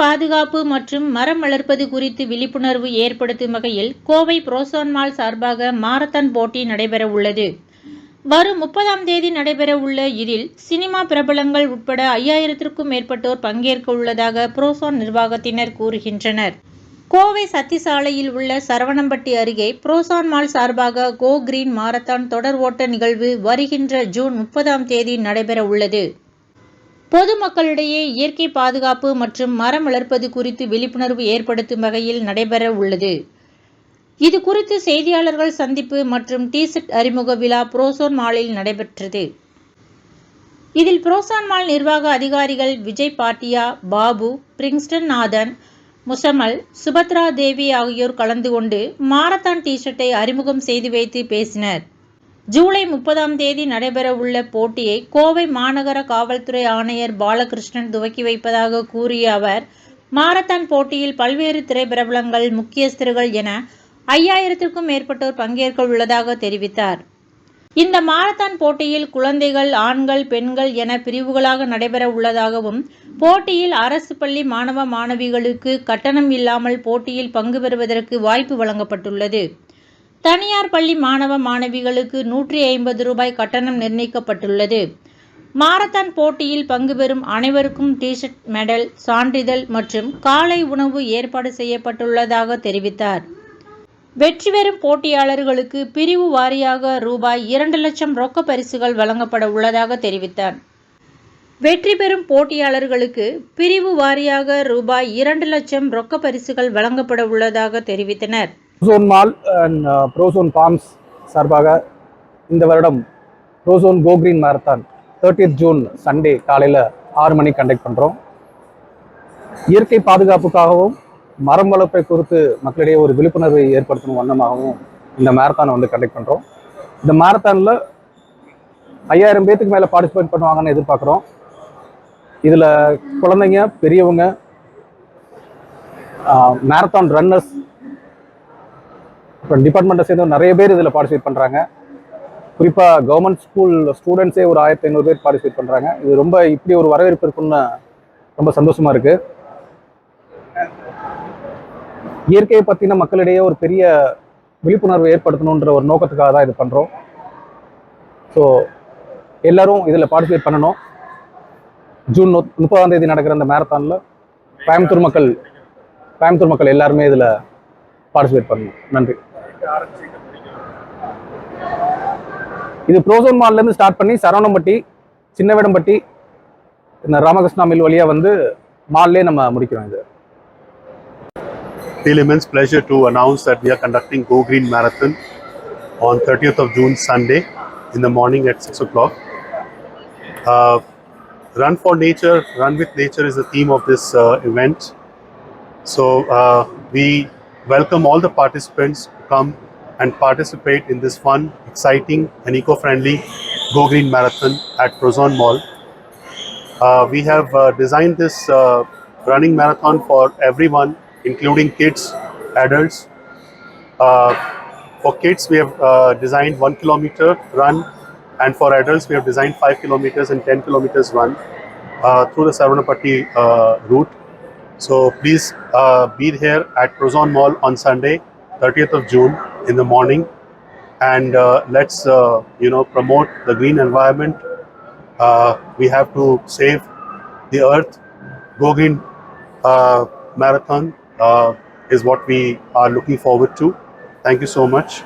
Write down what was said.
பாதுகாப்பு மற்றும் மரம் வளர்ப்பது குறித்து விழிப்புணர்வு ஏற்படுத்தும் வகையில் கோவை புரோசான் மால் சார்பாக மாரத்தான் போட்டி நடைபெற உள்ளது. வரும் முப்பதாம் தேதி நடைபெற உள்ள இதில் சினிமா பிரபலங்கள் உட்பட ஐயாயிரத்திற்கும் மேற்பட்டோர் பங்கேற்க உள்ளதாக புரோசான் நிர்வாகத்தினர் கூறுகின்றனர். கோவை சத்திசாலையில் உள்ள சரவணம்பட்டி அருகே புரோசான் மால் சார்பாக கோ கிரீன் மாரத்தான் தொடர் ஓட்ட நிகழ்வு வருகின்ற ஜூன் முப்பதாம் தேதி நடைபெற உள்ளது. பொதுமக்களிடையே இயற்கை பாதுகாப்பு மற்றும் மரம் வளர்ப்பது குறித்து விழிப்புணர்வு ஏற்படுத்தும் வகையில் நடைபெற உள்ளது. இது குறித்து செய்தியாளர்கள் சந்திப்பு மற்றும் டிசெட் அறிமுக விழா புரோசோன் மாலில் நடைபெற்றது. இதில் புரோசான் மால் நிர்வாக அதிகாரிகள் விஜய் பாட்டியா பாபு பிரிங்ஸ்டன் நாதன் முசமல் சுபத்ரா தேவி ஆகியோர் கலந்து கொண்டு மாரத்தான் டி-ஷர்ட்டை அறிமுகம் செய்து வைத்து பேசினர். ஜூலை முப்பதாம் தேதி நடைபெறவுள்ள போட்டியை கோவை மாநகர காவல்துறை ஆணையர் பாலகிருஷ்ணன் துவக்கி வைப்பதாக கூறிய அவர் மாரத்தான் போட்டியில் பல்வேறு திரைப்பிரபலங்கள் முக்கியஸ்தர்கள் என ஐயாயிரத்திற்கும் மேற்பட்டோர் பங்கேற்க உள்ளதாக தெரிவித்தார். இந்த மாரத்தான் போட்டியில் குழந்தைகள் ஆண்கள் பெண்கள் என பிரிவுகளாக நடைபெற உள்ளதாகவும் போட்டியில் அரசு பள்ளி மாணவ மாணவிகளுக்கு கட்டணம் இல்லாமல் போட்டியில் பங்கு பெறுவதற்கு வாய்ப்பு வழங்கப்பட்டுள்ளது. தனியார் பள்ளி மாணவ மாணவிகளுக்கு நூற்றி ஐம்பது ரூபாய் கட்டணம் நிர்ணயிக்கப்பட்டுள்ளது. மாரத்தான் போட்டியில் பங்கு பெறும் அனைவருக்கும் டிஷர்ட் மெடல் சான்றிதழ் மற்றும் காலை உணவு ஏற்பாடு செய்யப்பட்டுள்ளதாக தெரிவித்தார். வெற்றி பெறும் போட்டியாளர்களுக்கு பிரிவு வாரியாக ரூபாய் இரண்டு லட்சம் ரொக்க பரிசுகள் வழங்கப்பட உள்ளதாக தெரிவித்தார். வெற்றி பெறும் போட்டியாளர்களுக்கு பிரிவு வாரியாக ரூபாய் இரண்டு லட்சம் ரொக்க பரிசுகள் வழங்கப்பட உள்ளதாக தெரிவித்தனர். Prozone mall and Prozone farms சார்பாக இந்த வருடம் Prozone go green marathon June Sunday காலையில் ஆறு மணிக்கு கண்டக்ட் பண்ணுறோம் இயற்கை பாதுகாப்புக்காகவும் மரம் வளர்ப்பை குறித்து மக்களிடையே ஒரு விழிப்புணர்வை ஏற்படுத்தணும் வண்ணமாகவும் இந்த மேரத்தானை வந்து கண்டக்ட் பண்ணுறோம் இந்த மேரத்தானில் ஐயாயிரம் பேத்துக்கு மேலே பார்ட்டிசிபேட் பண்ணுவாங்கன்னு எதிர்பார்க்குறோம். இதில் குழந்தைங்க பெரியவங்க மேரத்தான் ரன்னர்ஸ் அப்புறம் டிபார்ட்மெண்ட்டை சேர்ந்து நிறைய பேர் இதில் பார்ட்டிசிபேட் பண்ணுறாங்க குறிப்பாக கவர்மெண்ட் ஸ்கூல் ஸ்டூடெண்ட்ஸே ஒரு ஆயிரத்தி ஐநூறு பேர் பார்ட்டிசிபேட் பண்ணுறாங்க இது ரொம்ப இப்படி ஒரு வரவேற்பு இருக்குன்னு ரொம்ப சந்தோஷமா இருக்குது இயற்கையை பற்றின மக்களிடையே ஒரு பெரிய விழிப்புணர்வு ஏற்படுத்தணுன்ற ஒரு நோக்கத்துக்காக தான் இது பண்ணுறோம் ஸோ எல்லோரும் இதில் பார்ட்டிசிபேட் பண்ணணும். ஜூன் முப்பதாம் தேதி நடக்கிற அந்த மேரத்தானில் கோயம்புத்தூர் மக்கள் கோயம்புத்தூர் மக்கள் எல்லாருமே இதில் பார்ட்டிசிபேட் பண்ணணும். நன்றி. இது ப்ரோசோன் மால்லேருந்து ஸ்டார்ட் பண்ணி சரவணம்பட்டி சின்னவேடம்பட்டி இந்த ராமகிருஷ்ணா மில் வழியாக வந்து மால்லே நம்ம முடிக்கிறோம் இது. Feel immense pleasure to announce that we are conducting Go Green Marathon on 30th of June, Sunday, in the morning at 6 o'clock. Uh, run for Nature, Run with Nature is the theme of this uh, event. So uh, we welcome all the participants to come and participate in this fun, exciting, and eco-friendly Go Green Marathon at Prozon Mall. Uh, we have uh, designed this uh, running marathon for everyone, including kids, adults. Uh, for kids, we have uh, designed one kilometer run, and for adults, we have designed five kilometers and 10 kilometers run uh, through the Saranapatti uh, route. So please uh, be here at Prozon Mall on Sunday, 30th of June in the morning, and uh, let's uh, you know promote the green environment. Uh, we have to save the earth. Go Green uh, Marathon uh, is what we are looking forward to. Thank you so much.